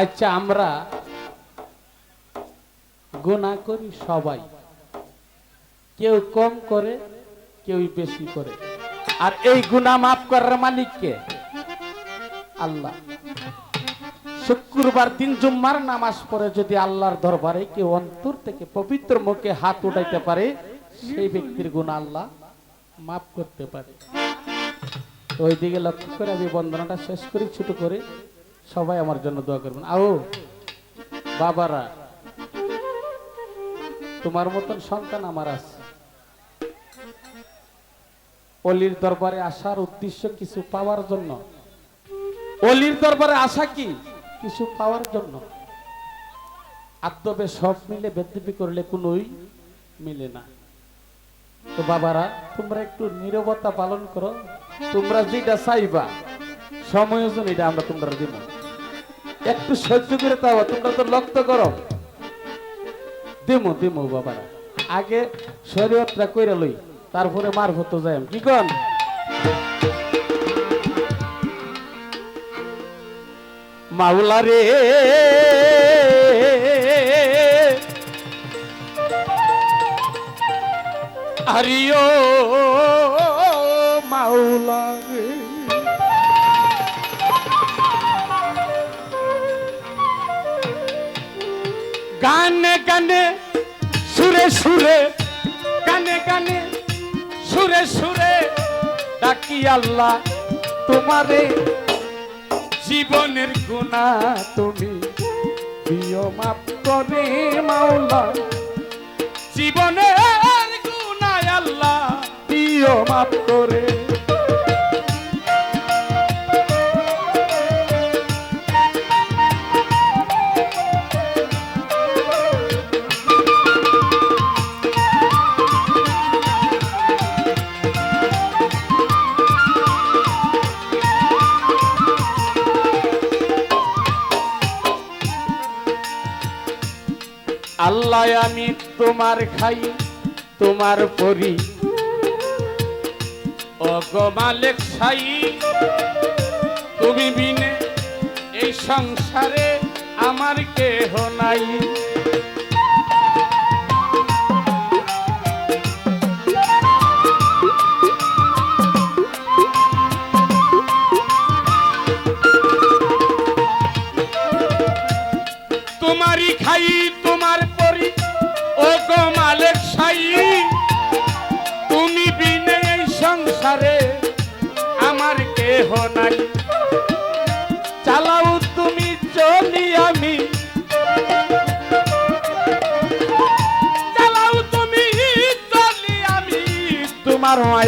আচ্ছা আমরা গুণা করি সবাই। কেউ কম করে, কেউ বেশি করে। আর এই গুণা মাফ করার মালিক কে? আল্লাহ। শুক্রবার দিন জুম্মার নামাজ পড়ে যদি আল্লাহর দরবারে কেউ অন্তর থেকে পবিত্র মুখে হাত উঠাইতে পারে, সেই ব্যক্তির গুণ আল্লাহ মাফ করতে পারে। তো ওই দিকে লক্ষ্য করে আমি বন্দনাটা শেষ করি, ছোট করে। সবাই আমার জন্য দোয়া করবেন। আও বাবারা, তোমার মতন সন্তান আমার আছে। অলির দরবারে আসার উদ্দেশ্য কিছু পাওয়ার জন্য। অলির দরবারে আসা কি? কিছু পাওয়ার জন্য। আত্মবে সব মিলে বেদবি করলে কোনোই মিলে না। তো বাবারা, তোমরা একটু নীরবতা পালন করো। তোমরা যেটা চাইবা সময় ওজন এটা আমরা তোমরা দিব। একটু সহ্য করে তাও, তোমরা তো লক্ষ করো। দেমো দেমো বাবারা। আগে শরীয়তটা কইরা লই, তারপরে মার হতো যাই কি কন? মাওলা রে আরিও মাওলা। গানে সুরে সুরে গানে গানে সুরে সুরে, ডাকি আল্লাহ তোমারে। জীবনের গুণা তুমি প্রিয় মাপ করে মাওলা। জীবনের গুণা আল্লাহ প্রিয় মাপ করে। আল্লাহ আমি তোমার খাই, তোমার পরি। অগমালেক সাই, তুমি বিনে এই সংসারে আমার কেহ নাই।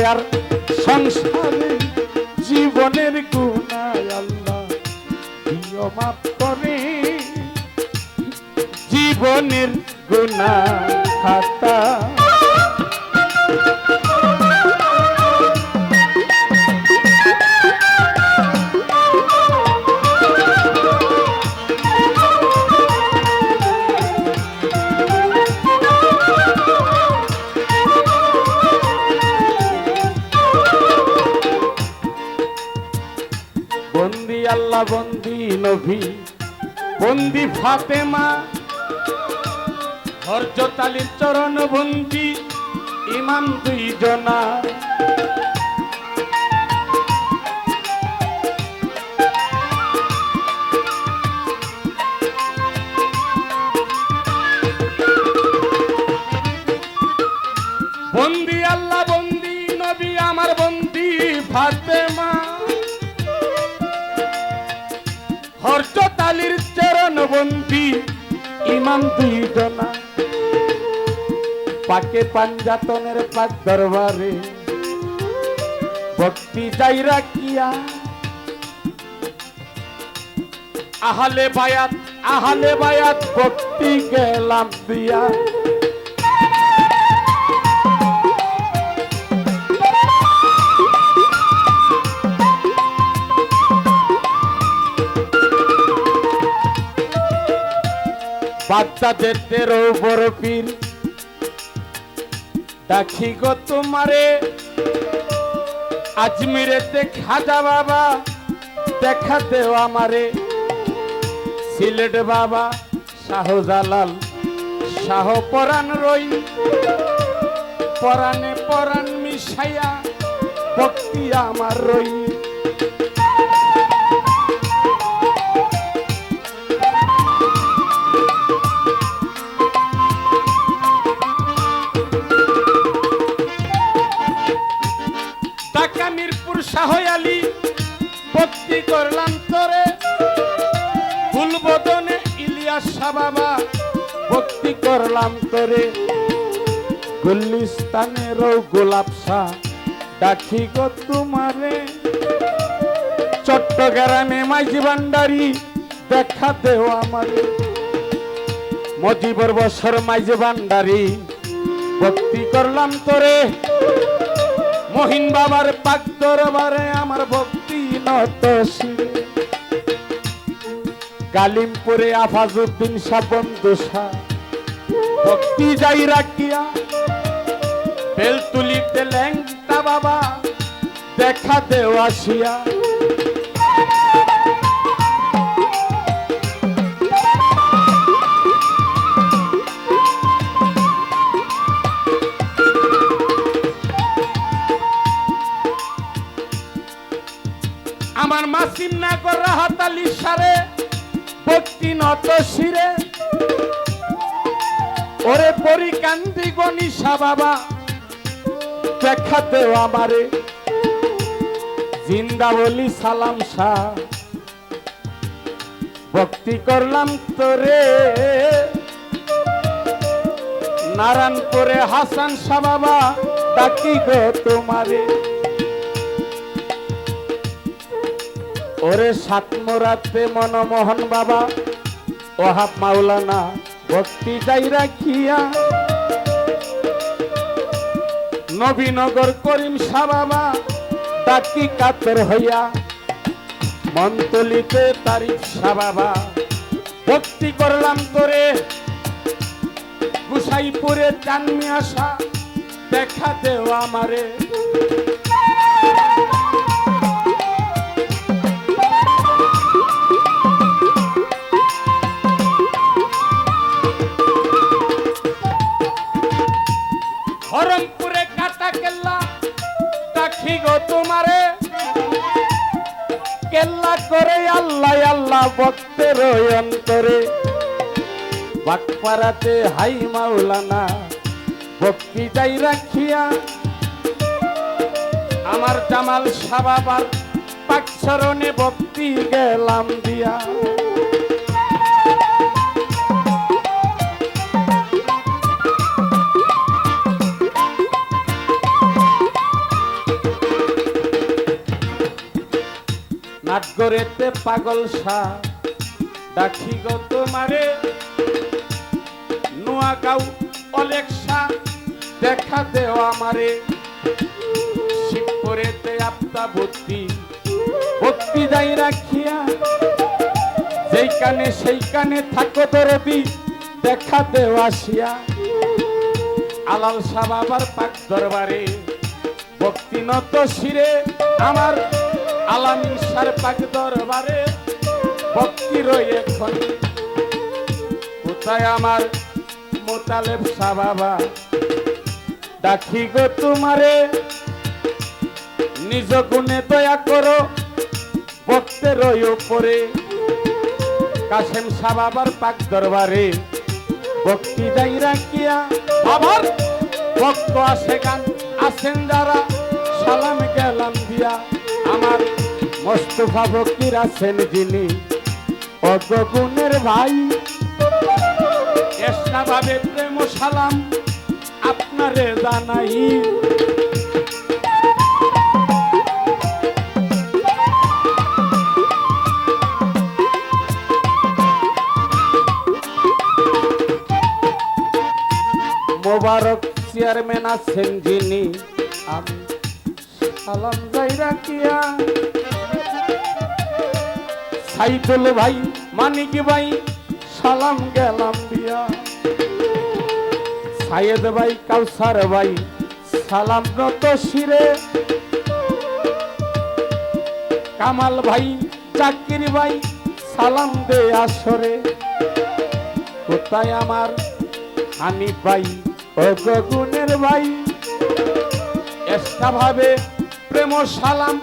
মায়ার সংসারে জীবনের আল্লাহ করে। জীবনের গুণা খাতা বন্দি নভী বন্দি ফাতেমা হরজতালির চরণ বন্দি ইমাম দুই জনা হর্ষতালির চরণ বন্দি ইমাম দুই জনা পাকে পাঞ্জাতনের পাক দরবারে ভক্তি যাই রাখিয়া। আহালে বায়াত আহালে বায়াত ভক্তি গেলাম দিয়া। বাচ্চাদের তেরো বড় পীর। ডাকি গো তোমারে। আজমিরেতে খাজা বাবা, দেখা দেও আমারে। সিলেট বাবা, শাহজালাল, শাহ পরাণ রই। পরাণে পরাণ মিশাইয়া ভক্তি আমার রই। তোরে গুলিস্তানের গোলাপ শাহ ডাকি গো তোমারে। চট্টগ্রামে মাইজি ভান্ডারি দেখা দেও আমারে। মজিবর বছর মাইজি ভান্ডারি, ভক্তি করলাম তোরে। মহিন বাবার পাক দরবারে আমার ভক্তি নত কালিমপুরে আফাজউদ্দিন শাহ বন্ধু শাহ। ভক্তি যাই রাখিয়া বেলতুলিতে ল্যাংটা বাবা দেখা দেও আসিয়া। গণিসা বাবা, দেখা দেও আমারে। জিন্দা বলি সালাম শাহ ভক্তি করলাম তোরে। নারায়ণপুরে হাসান শাহ বাবা ডাকি গো তোমারে? ওরে সাতমোরাতে মনমোহন বাবা ওহাব মাওলানা, ভক্তি যাই রাখিয়া নবীনগর করিম শাহ বাবা ডাকি কাতর হইয়া মন্তলিতে তারিফ সাবাবা। বাবা ভক্তি করলাম করে গুসাইপুরে চানমি আসা, দেখা দেও আমারে। তোমারে। কেল্লা করে আল্লাহ আল্লাহ ভক্তের অন্তরে। বাটপাড়াতে হাই মাওলানা, ভক্তি যাই রাখিয়া। আমার জামাল সাবাবার পাকসরণে ভক্তি গেলাম দিয়া। নাটগরেতে পাগল শাহ ডাকি গো তোমারে। নোয়াগাঁও অলেক শাহ দেখা দেও আমারে। শিবপুরেতে আপতা ভক্তি ভক্তি যাই রাখিয়া, যেইখানে সেইখানে থাকো দরদি, দেখা দেও আসিয়া। আলাল শাহ বাবার পাক দরবারে। ভক্তি নত শিরে আমার আলামিন সার পাক দরবারে, ভক্তি রই এখন। কোথায় আমার মোতালেব শাহ বাবা? ডাকি গো তোমারে, নিজ গুণে দয়া করো, ভক্তের উপরে। কাশেম শাহ বাবার পাক দরবারে, ভক্তি যাই রাখিয়া। আবার ভক্ত আসে গান, আসেন যারা, সালাম গেলাম দিয়া। আমার মোস্তফা ফকির আছেন যিনি। অগগুণের ভাই। ভাবে প্রেম সালাম আপনারে জানাই। মোবারক চেয়ারম্যান আছেন যিনি। সালাম যাই রাখিয়া সাইদুল ভাই, মানিক ভাই, সালাম গেলাম দিয়া। সাইদ ভাই, কাউসার ভাই, সালাম নত শিরে। কামাল ভাই চাকির ভাই, সালাম দে আসরে কোথায় আমার হানি ভাই? ও গগুনের ভাই। এসটা ভাবে প্রেম সালাম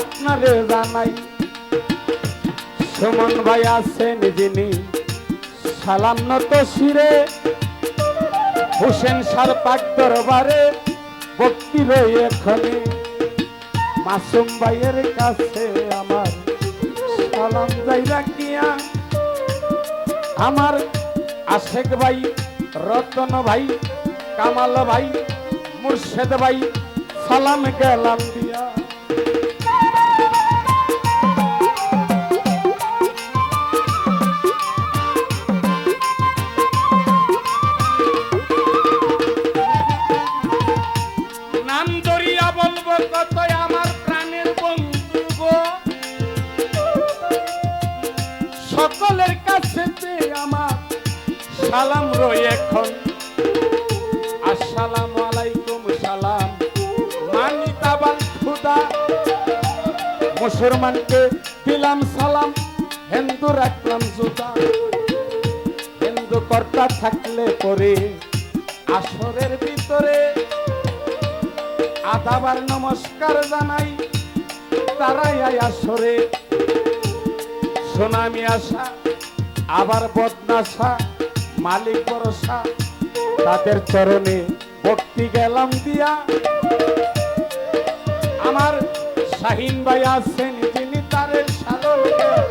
আপনারে জানাই। সুমন ভাই আছেন যিনি, সালাম নত শিরে। হোসেন সার পাক দরবারে ভক্তি রয়ে এখনে। মাসুম ভাইয়ের কাছে আমার সালাম যাই রাখিয়া। আমার আশেক ভাই, রতন ভাই, কামাল ভাই, মুর্শেদ ভাই, সালাম গেলাম মুসলমানকে দিলাম সালাম। হিন্দু রাখলাম জুদা হিন্দু কর্তা থাকলে পরে আসরের ভিতরে আদাবার নমস্কার জানাই, তারাই আয় আসরে। সোনামি আশা, আবার বদনাশা, মালিক ভরসা, তাদের চরণে ভক্তি গেলাম দিয়া। আমার শাহিন ভাই আছেন তারে সালন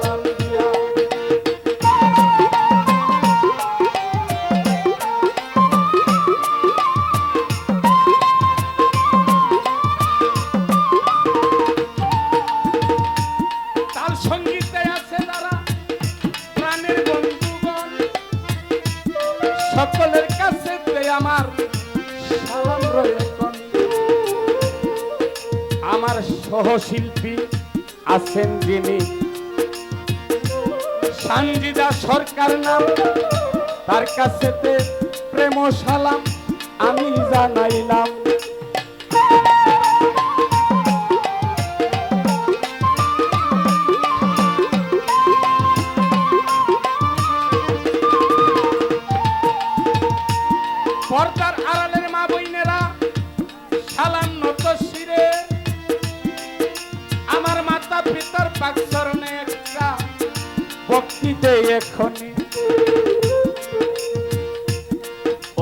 সরকার নাম তার কাছেতে প্রেম সালাম আমি জানাইলাম। এখনই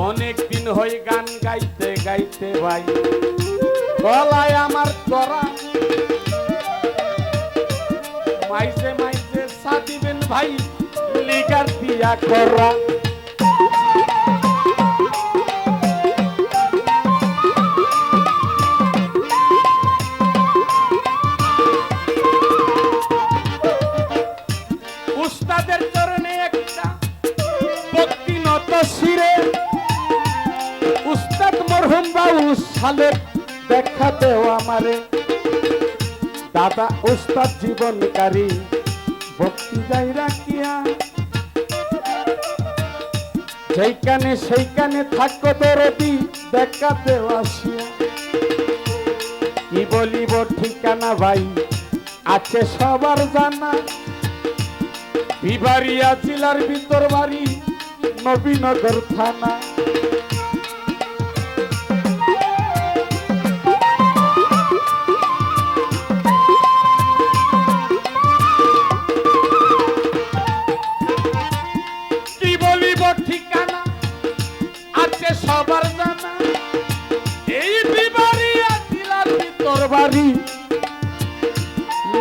অনেক দিন হয়ে গান গাইতে গাইতে ভাই। গলায় আমার করা মাইসে মাইসে সাদিবেন ভাই, লিগার দিয়া করা। সালের দেখা দেও আমারে দাদা ওস্তাদ জীবনকারী ভক্তি যাই রাখিয়া। যেইখানে সেইখানে থাকো দরদি দেখা দেও আসিয়া। কি বলিব ঠিকানা ভাই, আছে সবার জানা। বিবারিয়া জেলার ভিতর বাড়ি, নবীনগর থানা।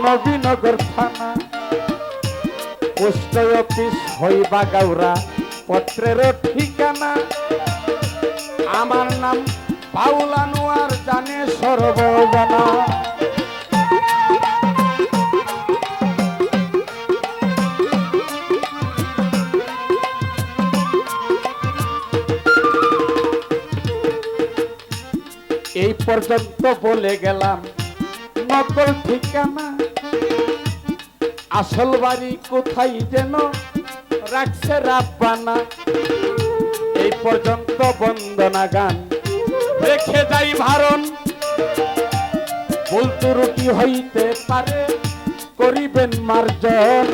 নবীনগর থানা। পোস্ট অফিস হইবা গাউরা, পত্রের ঠিকানা। আমার নাম পাউলা নোয়ার, জানে সর্বজনা। এই পর্যন্ত বলে গেলাম, নকল ঠিকানা। আসল বাড়ি কোথায় যেন রাখছে রাব্বানা। এই পর্যন্ত বন্দনা গান। রেখে যাই ভারণ। ভুল ত্রুটি হইতে পারে, করিবেন মার্জন।